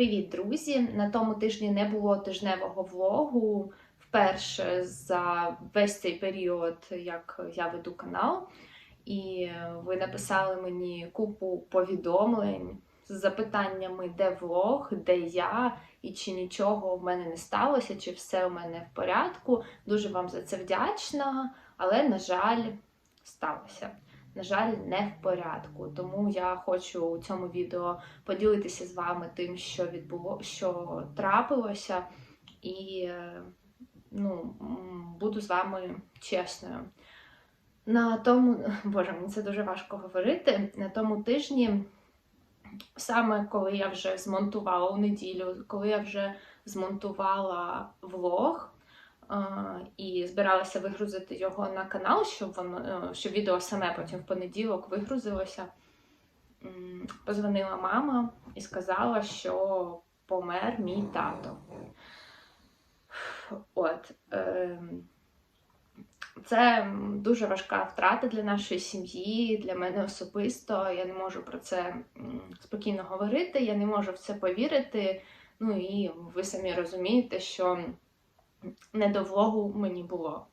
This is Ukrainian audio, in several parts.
Привіт, друзі! На тому тижні не було тижневого влогу вперше за весь цей період, як я веду канал. І ви написали мені купу повідомлень з запитаннями, де влог, де я, і чи нічого в мене не сталося, чи все у мене в порядку. Дуже вам за це вдячна, але, на жаль, сталося. На жаль, не в порядку. Тому я хочу у цьому відео поділитися з вами тим, що відбуло, що трапилося, і е, ну, буду з вами чесною. На тому, боже, мені це дуже важко говорити. На тому тижні, саме коли я вже змонтувала у неділю, коли я вже змонтувала влог і збиралася вигрузити його на канал, щоб воно е, щоб відео саме потім в понеділок вигрузилося. Позвонила мама і сказала, що помер мій тато. От. ем, Це дуже важка втрата для нашої сім'ї, для мене особисто. Я не можу про це спокійно говорити, я не можу в це повірити. Ну і ви самі розумієте, що не до влогу мені було.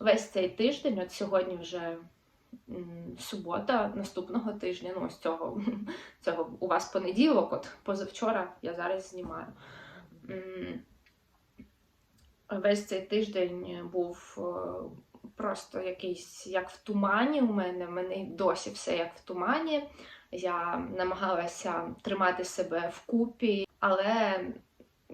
Весь цей тиждень, от сьогодні вже субота наступного тижня, ну ось цього, цього у вас понеділок, от позавчора я зараз знімаю. Весь цей тиждень був е, просто якийсь як в тумані. У мене в мене досі все як в тумані. Я намагалася тримати себе вкупі, але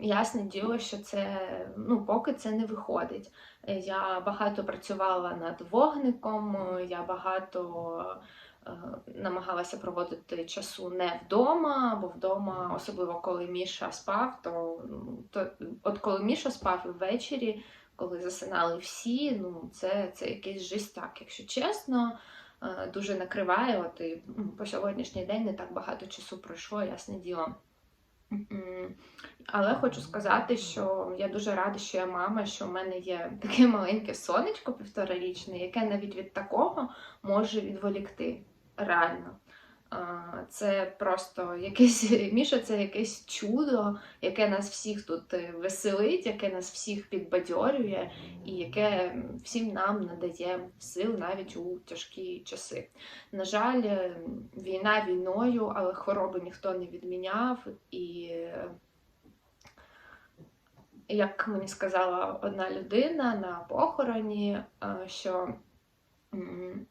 ясне діло, що це ну, поки це не виходить. Я багато працювала над вогником, я багато е, намагалася проводити часу не вдома, бо вдома, особливо коли Міша спав, то, ну, то от коли Міша спав і ввечері, коли засинали всі, ну це, це якийсь жестяк, якщо чесно. Е, Дуже накриває, от і по сьогоднішній день не так багато часу пройшло, ясне діло. Але хочу сказати, що я дуже рада, що я мама, що в мене є таке маленьке сонечко півторарічне, яке навіть від такого може відволікти. Реально. Це просто якесь Міша, це якесь чудо, яке нас всіх тут е, веселить, яке нас всіх підбадьорює, і яке всім нам надає сил навіть у тяжкі часи. На жаль, е, війна війною, але хвороби ніхто не відміняв. І як мені сказала одна людина на похороні, е, що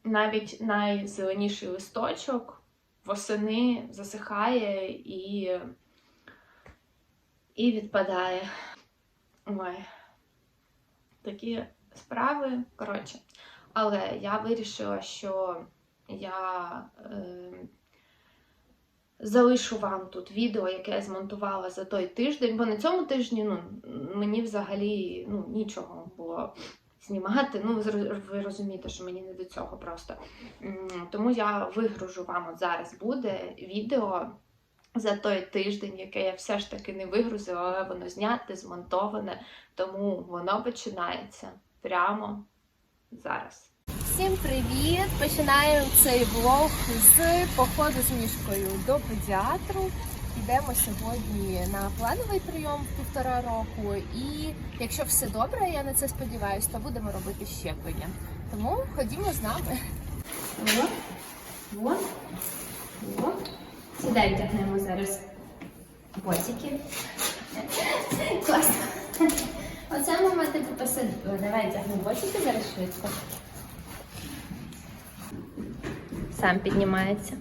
навіть найзеленіший листочок восени засихає і, і відпадає. Ой, такі справи, коротше. Але я вирішила, що я е, залишу вам тут відео, яке я змонтувала за той тиждень, бо на цьому тижні ну, мені взагалі ну, нічого було знімати. Ну, ви розумієте, що мені не до цього просто. Тому я вигружу вам от зараз буде відео за той тиждень, яке я все ж таки не вигрузила, але воно зняте, змонтоване, тому воно починається прямо зараз. Всім привіт! Починаємо цей влог з походу з мішкою до педіатру. Йдемо сьогодні на плановий прийом півтора року. І якщо все добре, я на це сподіваюся, то будемо робити щеплення. Тому ходімо з нами. Вот, вот, вот. Сюди вдягнемо зараз ботики. Класно. Оце мама тебе посадила. Давай вдягнемо ботики зараз швидко. Сам піднімається.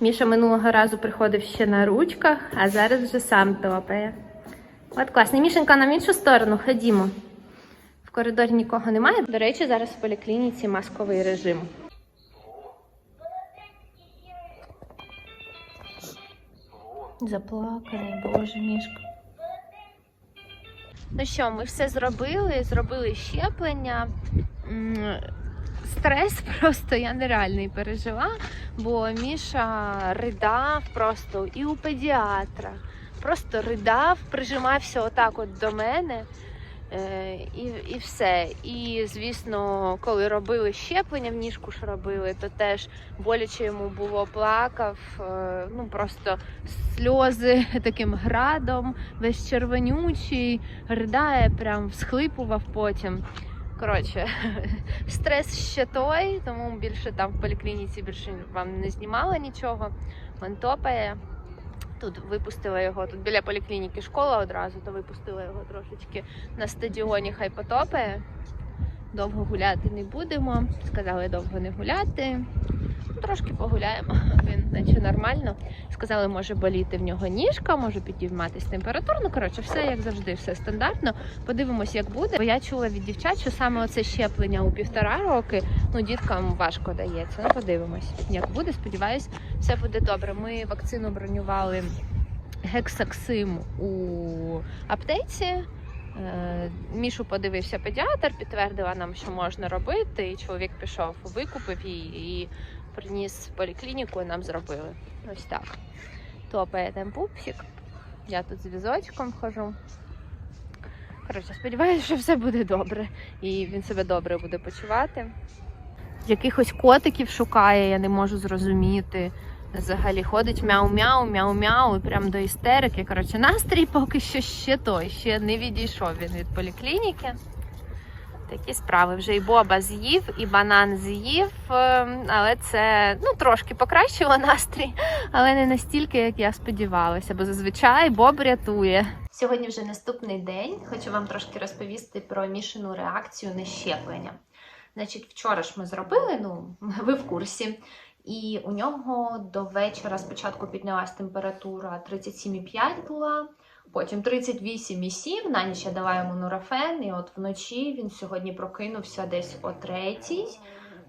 Міша минулого разу приходив ще на ручках, а зараз вже сам топає. От класно. Мішенька, нам іншу сторону ходімо. В коридорі нікого немає. До речі, зараз в поліклініці масковий режим. Заплаканий, боже мішка. Ну що, ми все зробили, зробили щеплення. Стрес просто я нереальний пережила, бо Міша ридав просто і у педіатра. Просто ридав, прижимався отак от до мене. Е, і, і все. І звісно, коли робили щеплення в ніжку ж робили, то теж боляче йому було плакав. е, ну просто сльози таким градом, весь червонючий, ридає, прям всхлипував потім. Коротше, стрес ще той, тому більше там в поліклініці більше вам не знімала нічого. Він топає. Тут випустила його, тут біля поліклініки школа одразу, то випустила його трошечки на стадіоні, хай потопає. Довго гуляти не будемо. Сказали довго не гуляти. Трошки погуляємо. Він наче нормально. Сказали, може боліти в нього ніжка, може підійматись температура. Ну, коротше, все як завжди, все стандартно. Подивимось, як буде. Бо я чула від дівчат, що саме оце щеплення у півтора роки ну, діткам важко дається. Ну, подивимось, як буде. Сподіваюсь, все буде добре. Ми вакцину бронювали гексаксим у аптеці. Е, Мішу подивився педіатр, підтвердила нам, що можна робити. І чоловік пішов, викупив її і приніс в поліклініку і нам зробили. Ось так. Топає там пупсик. Я тут з візочком хожу. Коротше, сподіваюся, що все буде добре. І він себе добре буде почувати. Якихось котиків шукає, я не можу зрозуміти. Взагалі ходить мяу-мяу, мяу-мяу, прям до істерики. Коротше, настрій поки що ще той, ще не відійшов він від поліклініки. Такі справи. Вже і Боба з'їв, і банан з'їв, ем, але це ну, трошки покращило настрій, але не настільки, як я сподівалася, бо зазвичай Боб рятує. Сьогодні вже наступний день. Хочу вам трошки розповісти про мішану реакцію на щеплення. Значить, вчора ж ми зробили, ну, ви в курсі. І у нього до вечора спочатку піднялась температура 37,5 була, потім 38,7. На ніч я дала йому нурофен, і от вночі він сьогодні прокинувся десь о третій.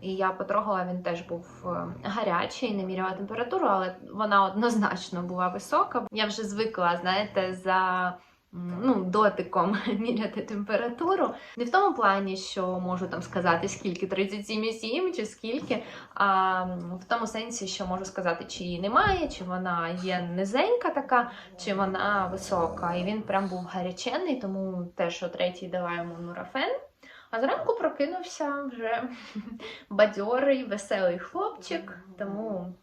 І я потрогала, він теж був е, гарячий, не міряла температуру, але вона однозначно була висока. Я вже звикла, знаєте, за ну, дотиком міряти температуру. Не в тому плані, що можу там сказати, скільки 37,7 чи скільки, а в тому сенсі, що можу сказати, чи її немає, чи вона є низенька така, чи вона висока. І він прям був гарячений, тому теж о третій дала йому нурофен. А зранку прокинувся вже бадьорий, веселий хлопчик, тому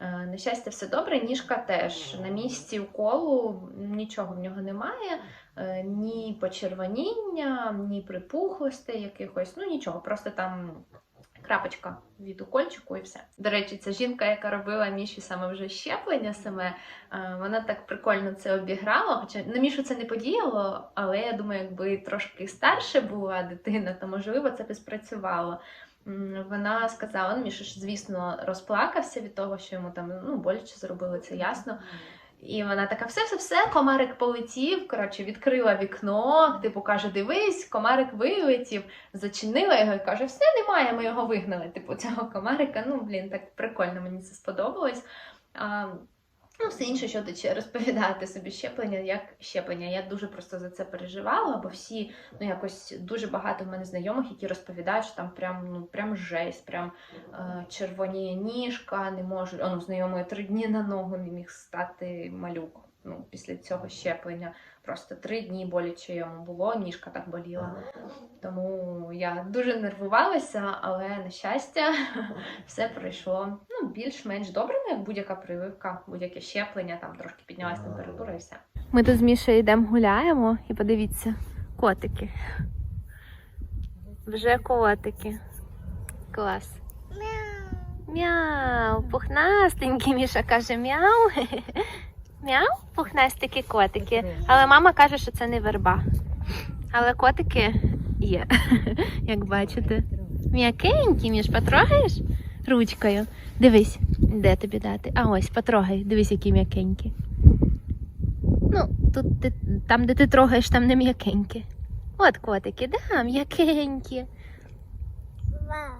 на щастя все добре. Ніжка теж на місці уколу нічого в нього немає, е, ні почервоніння, ні припухлостей якихось, ну нічого, просто там. Крапочка від укольчику і все. До речі, ця жінка, яка робила Міші саме вже щеплення, саме е, вона так прикольно це обіграла. Хоча на Мішу це не подіяло, але я думаю, якби трошки старше була дитина, то можливо це б і спрацювало. Вона сказала, ну, Міша ж, звісно, розплакався від того, що йому там ну, боляче зробили, це ясно. І вона така: все-все-все, комарик полетів. Коротше, відкрила вікно, типу каже: Дивись, комарик вилетів, зачинила його і каже: все немає, ми його вигнали. Типу, цього комарика. Ну, блін, так прикольно, мені це сподобалось. А, ну, все інше, що ти розповідати собі щеплення, як щеплення. Я дуже просто за це переживала, бо всі, ну якось дуже багато в мене знайомих, які розповідають, що там прям, ну, прям жесть, прям е, червоніє ніжка, не можу. Ну, знайомої три дні на ногу не міг стати малюк. Ну, після цього щеплення. Просто три дні боляче йому було, ніжка так боліла. Тому я дуже нервувалася, але на щастя, все пройшло ну, більш-менш добре, ну, як будь-яка прививка, будь-яке щеплення, там трошки піднялась температура і все. Ми тут з Мішею йдемо гуляємо і подивіться, котики. Вже котики. Клас. Мяу, пухнастенький, Міша каже мяу. Мяу, пухнастики котики. Але мама каже, що це не верба. Але котики є, як бачите. М'якенькі, Міш, потрогаєш ручкою? Дивись, де тобі дати. А ось, потрогай, дивись, які м'якенькі. Ну, тут ти, там, де ти трогаєш, там не м'якенькі. От котики, да, м'якенькі. Вау.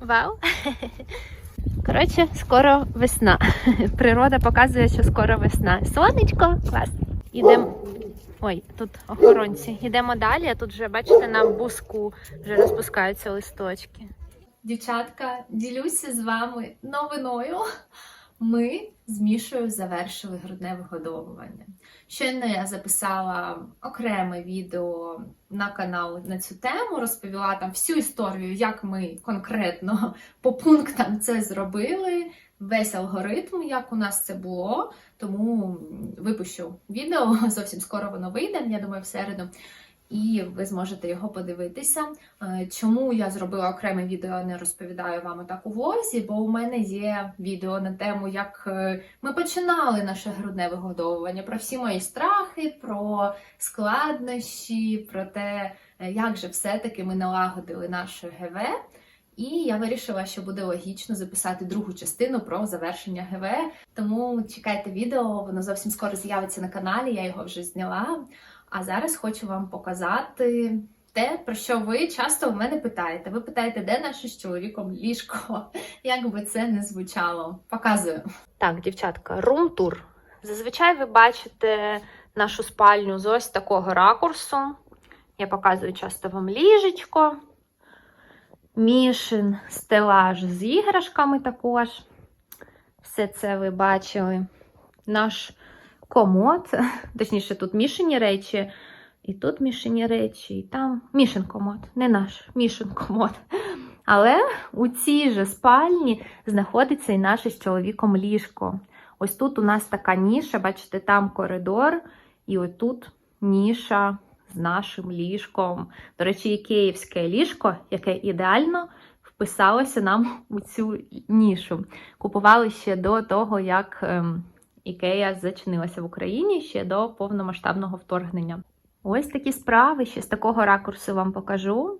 Вау. Коротше, скоро весна. Природа показує, що скоро весна. Сонечко, клас. Ідемо. Ой, тут охоронці. Йдемо далі, а тут вже, бачите, на буску вже розпускаються листочки. Дівчатка, ділюся з вами новиною. Ми з Мішою завершили грудне вигодовування. Щойно я записала окреме відео на канал на цю тему, розповіла там всю історію, як ми конкретно по пунктам це зробили, весь алгоритм, як у нас це було. Тому випущу відео зовсім скоро воно вийде. Я думаю, в середу. І ви зможете його подивитися. Е, Чому я зробила окреме відео, не розповідаю вам так у влозі, бо у мене є відео на тему, як е, ми починали наше грудне вигодовування, про всі мої страхи, про складнощі, про те, е, як же все-таки ми налагодили наше ГВ. І я вирішила, що буде логічно записати другу частину про завершення ГВ. Тому чекайте відео, воно зовсім скоро з'явиться на каналі, я його вже зняла. А зараз хочу вам показати те, про що ви часто у мене питаєте. Ви питаєте, де наше з чоловіком ліжко? Як би це не звучало? Показую. Так, дівчатка, рум-тур. Зазвичай ви бачите нашу спальню з ось такого ракурсу. Я показую часто вам ліжечко, мішин, стелаж з іграшками також. Все це ви бачили. Наш комод, точніше, тут мішані речі, і тут мішані речі, і там мішин комод, не наш мішин комод. Але у цій же спальні знаходиться і наше з чоловіком ліжко. Ось тут у нас така ніша, бачите, там коридор, і отут ніша з нашим ліжком. До речі, і київське ліжко, яке ідеально вписалося нам у цю нішу. Купували ще до того, як ем, Ікея зачинилася в Україні ще до повномасштабного вторгнення. Ось такі справи, ще з такого ракурсу вам покажу.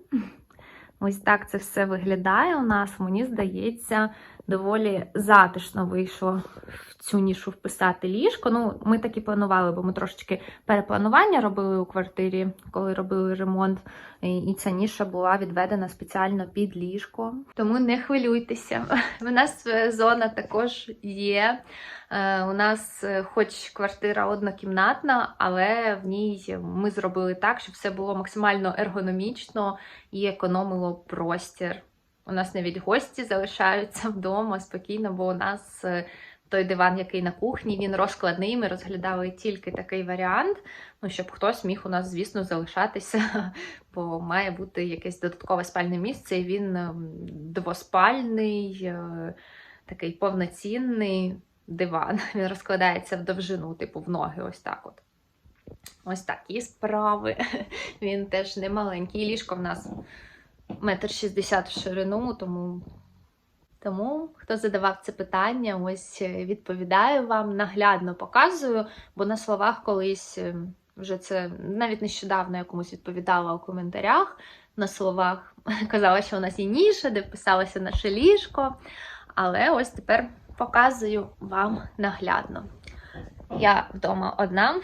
Ось так це все виглядає у нас. Мені здається, доволі затишно вийшло в цю нішу вписати ліжко. Ну, ми так і планували, бо ми трошечки перепланування робили у квартирі, коли робили ремонт. І ця ніша була відведена спеціально під ліжко. Тому не хвилюйтеся. У нас е, зона також є. Е, У нас, е, хоч квартира однокімнатна, але в ній ми зробили так, щоб все було максимально ергономічно і економило простір. У нас навіть гості залишаються вдома спокійно, бо у нас е, той диван, який на кухні, він розкладний. Ми розглядали тільки такий варіант. Ну, щоб хтось міг у нас, звісно, залишатися, бо має бути якесь додаткове спальне місце, і він ем, двоспальний, такий повноцінний диван. Він розкладається в довжину, типу в ноги, ось так от. Ось такі справи. Він теж не маленький. Ліжко в нас метр шістдесят в ширину, тому, тому хто задавав це питання, ось е, відповідаю вам, наглядно показую, бо на словах колись е, вже це навіть нещодавно я комусь відповідала у коментарях. На словах казала, що у нас є ніша, де вписалося наше ліжко. Але ось тепер показую вам наглядно. Я вдома одна,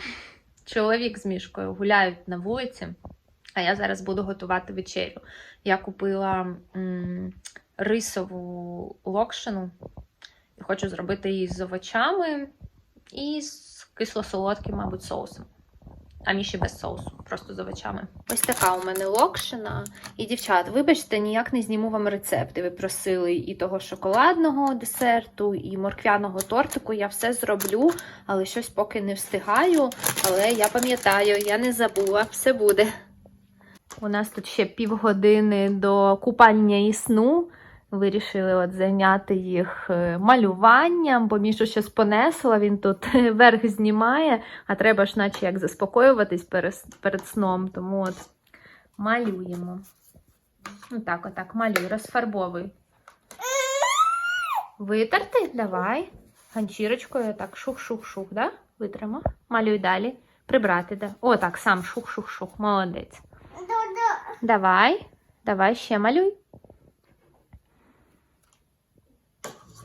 чоловік з мішкою гуляють на вулиці, а я зараз буду готувати вечерю. Я купила рисову локшину і хочу зробити її з овочами і з кисло-солодким, мабуть, соусом. А міші без соусу, просто з овочами. Ось така у мене локшина. І, дівчат, вибачте, ніяк не зніму вам рецепти. Ви просили і того шоколадного десерту, і морквяного тортику. Я все зроблю, але щось поки не встигаю. Але я пам'ятаю, я не забула, все буде. У нас тут ще півгодини до купання і сну. Вирішили от зайняти їх е, малюванням, бо Мішу щось понесла, він тут верх знімає, а треба ж наче як заспокоюватись перед, перед сном. Тому от малюємо. Ну так, отак, малюй, розфарбовуй. Витерти? Давай. Ганчірочкою так шух-шух-шух, да? Витримо. Малюй далі. Прибрати, да. О, так, сам шух-шух-шух. Молодець. Давай, давай ще малюй.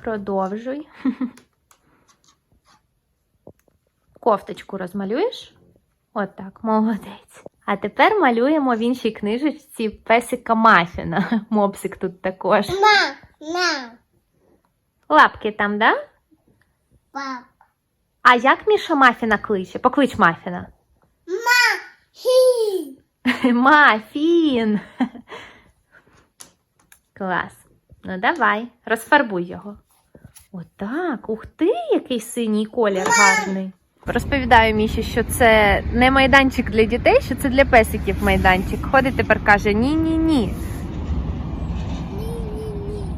Продовжуй. Кофточку розмалюєш? Отак, молодець. А тепер малюємо в іншій книжечці песика Мафіна. Мопсик тут також. Ма, на, Лапки там, да? пап, А як Міша Мафіна кличе? Поклич Мафіна. хі, Мафін. Клас. Ну давай, розфарбуй його. Отак, ух ти, який синій колір гарний. Розповідаю Міші, що це не майданчик для дітей, що це для песиків майданчик. Ходить тепер каже: ні-ні-ні.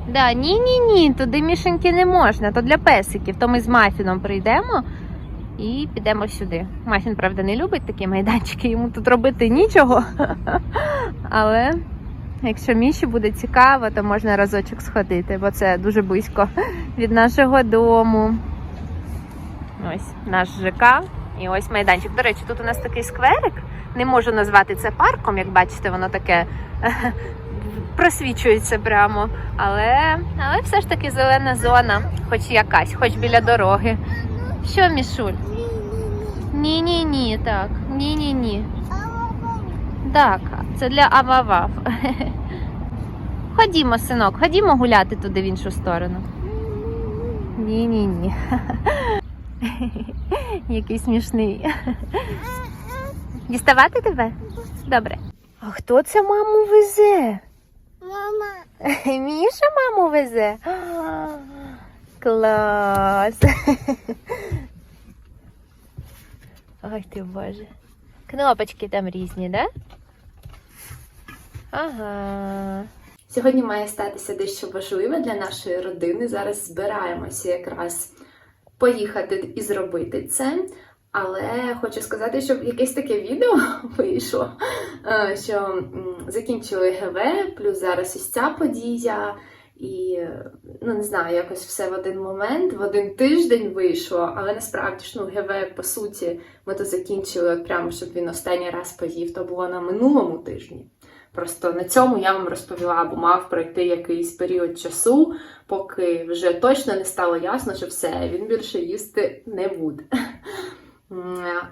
Да, ні-ні-ні, туди мішеньки не можна, то для песиків. То ми з Мафіном прийдемо і підемо сюди. Мафін, правда, не любить такі майданчики, йому тут робити нічого. Але якщо Міші буде цікаво, то можна разочок сходити, бо це дуже близько від нашого дому. Ось наш ЖК. І ось майданчик. До речі, тут у нас такий скверик. Не можу назвати це парком, як бачите, воно таке просвічується прямо. Але, але все ж таки зелена зона, хоч якась, хоч біля дороги. Що, Мішуль? Ні-ні-ні, так. Ні-ні-ні. Так, це для ававав. Ходімо, синок, ходімо гуляти туди в іншу сторону. Ні-ні-ні. Який смішний. Діставати тебе? Добре. А хто це маму везе? Мама. Міша маму везе. Клас. Ой ти боже. Кнопочки там різні, да? Ага. Сьогодні має статися дещо важливе для нашої родини. Зараз збираємося якраз поїхати і зробити це. Але хочу сказати, щоб якесь таке відео вийшло, е, що закінчили ГВ, плюс зараз ось ця подія. І ну не знаю, якось все в один момент, в один тиждень вийшло, але насправді ж ну ГВ, по суті, ми то закінчили от прямо, щоб він останній раз поїв, то було на минулому тижні. Просто на цьому я вам розповіла, бо мав пройти якийсь період часу, поки вже точно не стало ясно, що все, він більше їсти не буде.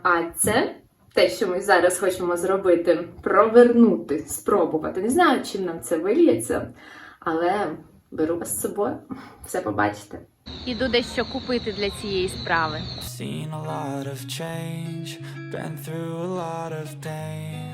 А це те, що ми зараз хочемо зробити, провернути, спробувати. Не знаю, чим нам це вильється, але беру вас з собою, все побачите. Іду дещо купити для цієї справи. Seen a lot of change, been through a lot of pain.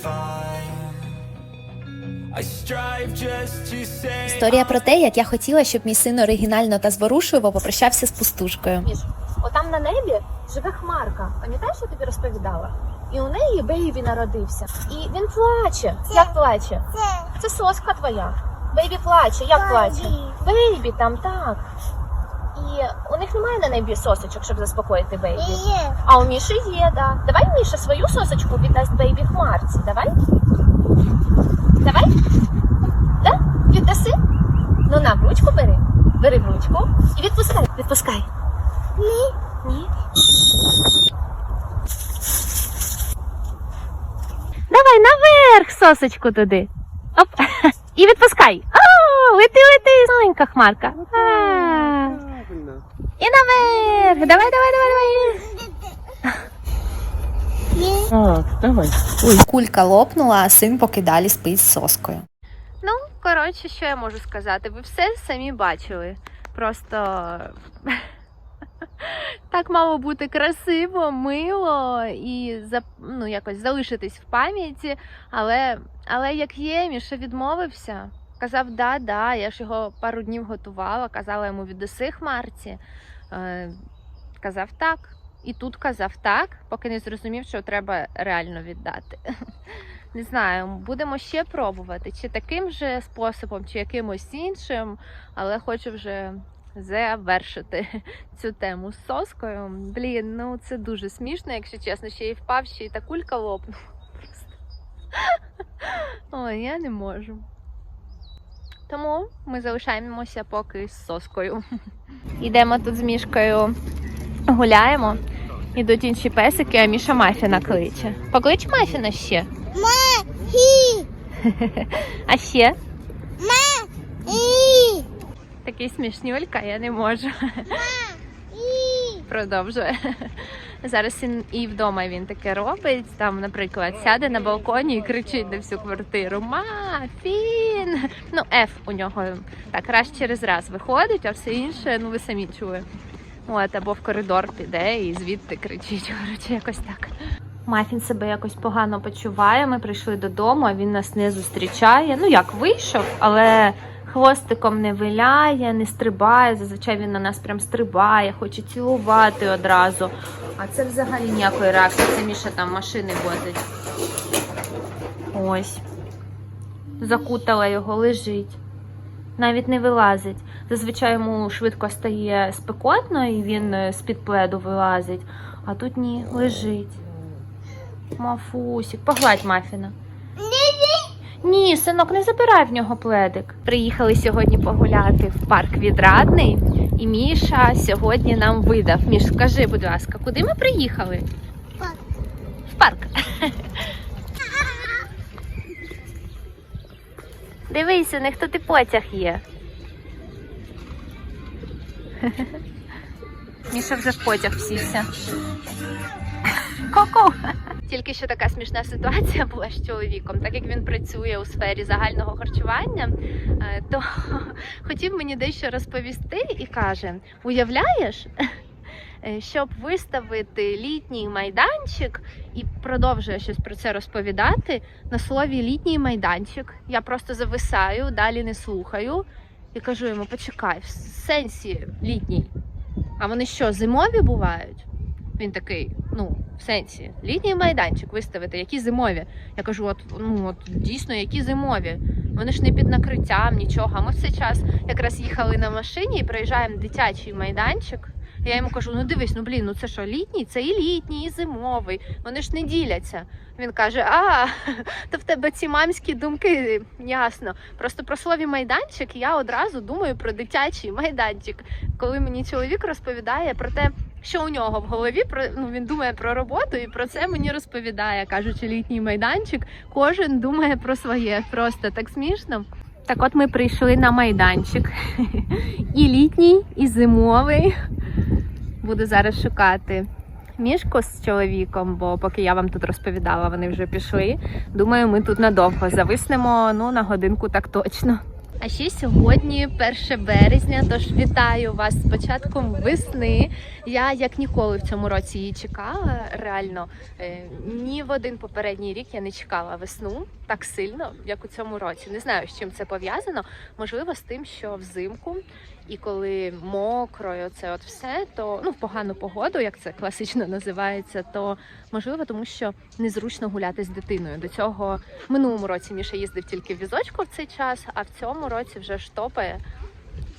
Історія про те, як я хотіла, щоб мій син оригінально та зворушливо попрощався з пустушкою. Міш, отам на небі живе хмарка. Пам'ятаєш, я тобі розповідала? І у неї бейбі народився. І він плаче. Як плаче? Це соска твоя. Бейбі плаче. Як плаче? Бейбі там так. І у них немає на небі сосочок, щоб заспокоїти бейбі. Є. А у Міші є, да. Давай Міша свою сосочку віддасть бейбі хмарці. Давай. Давай. Да? Віддаси? Ну на в ручку бери. Бери в ручку і відпускай. Відпускай. Ні. Ні. Давай наверх сосочку туди. Оп. І відпускай. О, лети, лети, маленька хмарка. А. І наверх. Давай, давай, давай, давай. Ой, Кулька лопнула, а син поки далі спить з соскою. Ну, коротше, що я можу сказати? Ви все самі бачили. Просто так мало бути красиво, мило і ну, якось залишитись в пам'яті. Але, але як є, Міша відмовився. Казав, да, да, я ж його пару днів готувала, казала йому віддаси хмарці. Е, казав так. І тут казав так, поки не зрозумів, що треба реально віддати. Не знаю, будемо ще пробувати, чи таким же способом, чи якимось іншим, але хочу вже завершити цю тему з соскою. Блін, ну це дуже смішно, якщо чесно, ще й впав, ще й та кулька. Просто. Ой, я не можу. Тому ми залишаємося поки з соскою. Йдемо тут з мішкою, гуляємо. Ідуть інші песики, а Міша Мафіна кличе. Поклич Мафіна ще. Хі. А ще І. такий смішнюлька, я не можу. І. Продовжує. Зараз він і вдома він таке робить. Там, наприклад, сяде на балконі і кричить на всю квартиру: Мафін! Ну, Ф у нього так раз через раз виходить, а все інше, ну ви самі чули. От, або в коридор піде і звідти кричить. Коротше, якось так. Мафін себе якось погано почуває. Ми прийшли додому, а він нас не зустрічає. Ну як вийшов, але хвостиком не виляє, не стрибає. Зазвичай він на нас прям стрибає, хоче цілувати одразу. А це взагалі ніякої реакції. Це Міша там машини возить. Ось. Закутала його, лежить. Навіть не вилазить. Зазвичай йому швидко стає спекотно і він е, з-під пледу вилазить. А тут ні, лежить. Мафусік, погладь мафіна. Ні, синок, не забирай в нього пледик. Приїхали сьогодні погуляти в парк відрадний, і Міша сьогодні нам видав. Міш, скажи, будь ласка, куди ми приїхали? Парк. В парк. Дивися, у них тут і потяг є. Міша вже в потяг всівся. Ко-ко! Тільки що така смішна ситуація була з чоловіком, так як він працює у сфері загального харчування, е, то хотів мені дещо розповісти і каже: уявляєш, е, щоб виставити літній майданчик і продовжує щось про це розповідати на слові літній майданчик. Я просто зависаю, далі не слухаю і кажу йому: почекай, в сенсі літній. А вони що, зимові бувають? Він такий, ну, в сенсі, літній майданчик виставити, які зимові. Я кажу, от ну от дійсно, які зимові. Вони ж не під накриттям, нічого. Ми в цей час якраз їхали на машині і приїжджаємо в дитячий майданчик. Я йому кажу: ну дивись, ну блін, ну це що, літній? Це і літній, і зимовий. Вони ж не діляться. Він каже: А, то в тебе ці мамські думки, ясно. Просто про слові майданчик я одразу думаю про дитячий майданчик. Коли мені чоловік розповідає про те, що у нього в голові про ну він думає про роботу і про це мені розповідає, кажучи, літній майданчик. Кожен думає про своє. Просто так смішно. Так, от ми прийшли на майданчик. І літній, і зимовий. Буду зараз шукати мішку з чоловіком, бо поки я вам тут розповідала, вони вже пішли. Думаю, ми тут надовго зависнемо, ну на годинку так точно. А ще сьогодні 1 березня, тож вітаю вас з початком весни. Я як ніколи в цьому році її чекала. Реально е, ні в один попередній рік я не чекала весну так сильно, як у цьому році. Не знаю, з чим це пов'язано. Можливо, з тим, що взимку і коли мокро, і оце от все, то ну в погану погоду, як це класично називається, то можливо, тому що незручно гуляти з дитиною. До цього в минулому році Міша їздив тільки в візочку в цей час, а в цьому році вже штопає.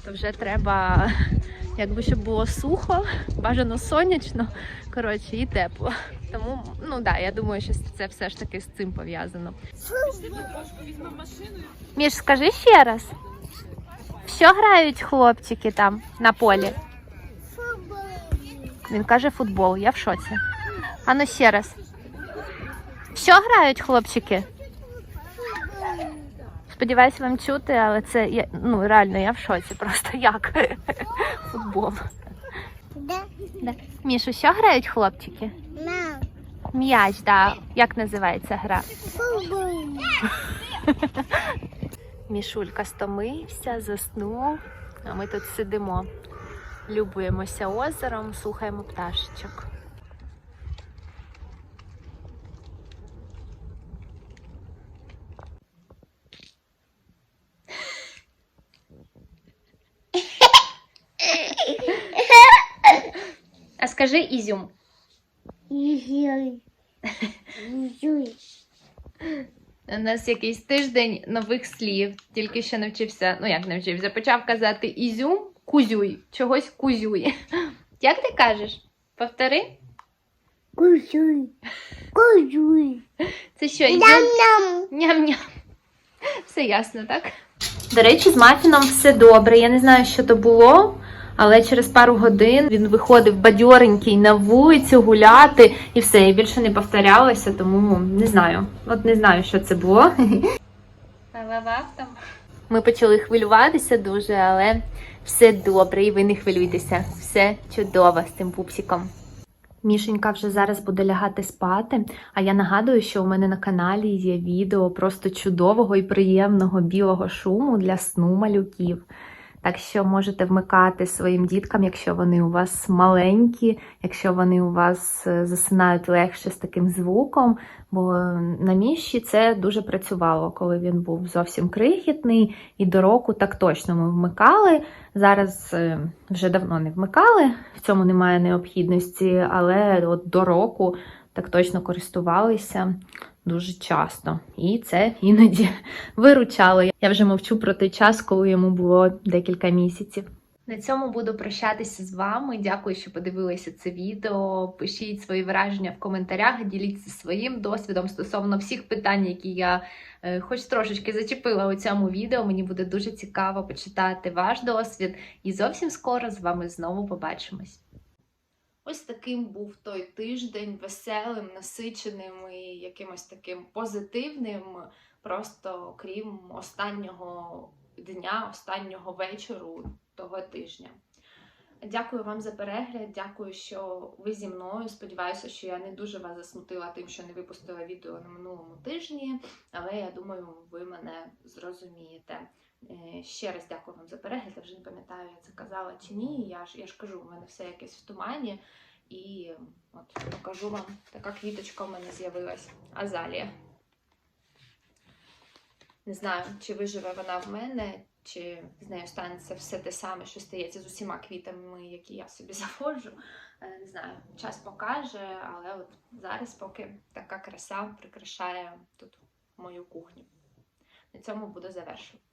То вже треба, якби щоб було сухо, бажано сонячно, коротше, і тепло. Тому, ну да, я думаю, що це все ж таки з цим пов'язано. Міш, скажи ще раз. Що грають хлопчики там на полі? Він каже футбол, я в шоці. Ану ще раз. Що грають хлопчики? Сподіваюся, вам чути, але це я, ну реально я в шоці. Просто як футбол. Да? Мішу, що грають хлопчики? М'яч, да. Як називається гра? Футбол. Мішулька стомився, заснув, а ми тут сидимо, любуємося озером, слухаємо пташечок. Скажи ізюм. У нас якийсь тиждень нових слів, тільки що навчився, ну як навчився, почав казати ізюм, кузюй, чогось кузюй. Як ти кажеш? Повтори? Кузуй. Кузуй. Це що, ізюм? Ням-ням. Ням-ням. Все ясно, так? До речі, з мафіном все добре. Я не знаю, що то було, але через пару годин він виходив бадьоренький на вулицю гуляти і все, і більше не повторялося, тому не знаю. От не знаю, що це було. Ми почали хвилюватися дуже, але все добре, і ви не хвилюйтеся. Все чудово з цим пупсиком. Мішенька вже зараз буде лягати спати. А я нагадую, що у мене на каналі є відео просто чудового і приємного білого шуму для сну малюків. Так що можете вмикати своїм діткам, якщо вони у вас маленькі, якщо вони у вас е, засинають легше з таким звуком. Бо на міші це дуже працювало, коли він був зовсім крихітний, і до року так точно ми вмикали. Зараз е, вже давно не вмикали, в цьому немає необхідності, але от до року так точно користувалися дуже часто. І це іноді виручало. Я вже мовчу про той час, коли йому було декілька місяців. На цьому буду прощатися з вами. Дякую, що подивилися це відео. Пишіть свої враження в коментарях, діліться своїм досвідом стосовно всіх питань, які я е, хоч трошечки зачепила у цьому відео. Мені буде дуже цікаво почитати ваш досвід. І зовсім скоро з вами знову побачимось. Ось таким був той тиждень веселим, насиченим і якимось таким позитивним, просто крім останнього дня, останнього вечору того тижня. Дякую вам за перегляд, дякую, що ви зі мною. Сподіваюся, що я не дуже вас засмутила тим, що не випустила відео на минулому тижні, але я думаю, ви мене зрозумієте. Е, Ще раз дякую вам за перегляд. Я вже не пам'ятаю, я це казала чи ні. Я ж я ж кажу, у мене все якесь в тумані. І от покажу вам, така квіточка в мене з'явилась. Азалія. Не знаю, чи виживе вона в мене, чи з нею станеться все те саме, що стається з усіма квітами, які я собі заводжу. Е, Не знаю, час покаже, але от зараз поки така краса прикрашає тут мою кухню. На цьому буду завершувати.